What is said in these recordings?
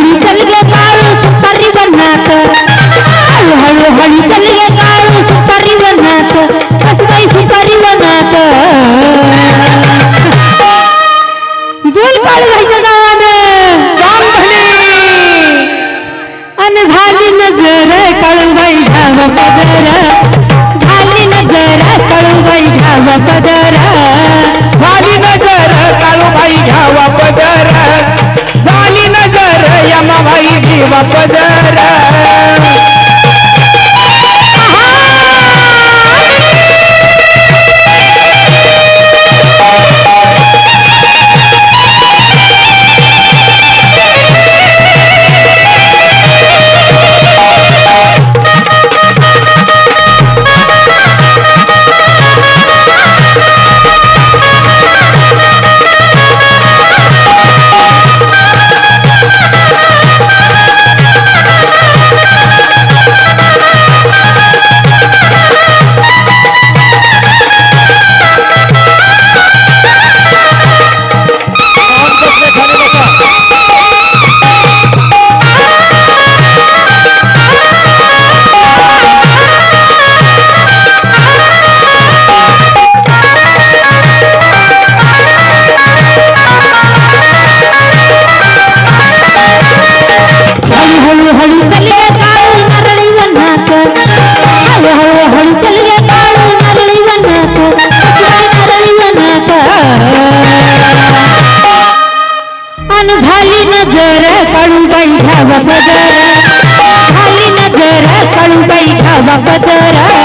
हळूहळू चल गे काळू सुपारी बनत. हळूहळू हळू चल गे काळू सुपारी बनत. कसबाई सुपारी बनत. बोल काळूबाईच्या नावानं अन झाली नजर काळूबाई घ्याव पदरा. झाली नजर काळूबाई घ्याव पदर. पदर नजर काळूबाई घ्यावा पदर खाली नजर काळूबाई घ्यावा पदरा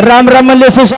राम राम म्हणले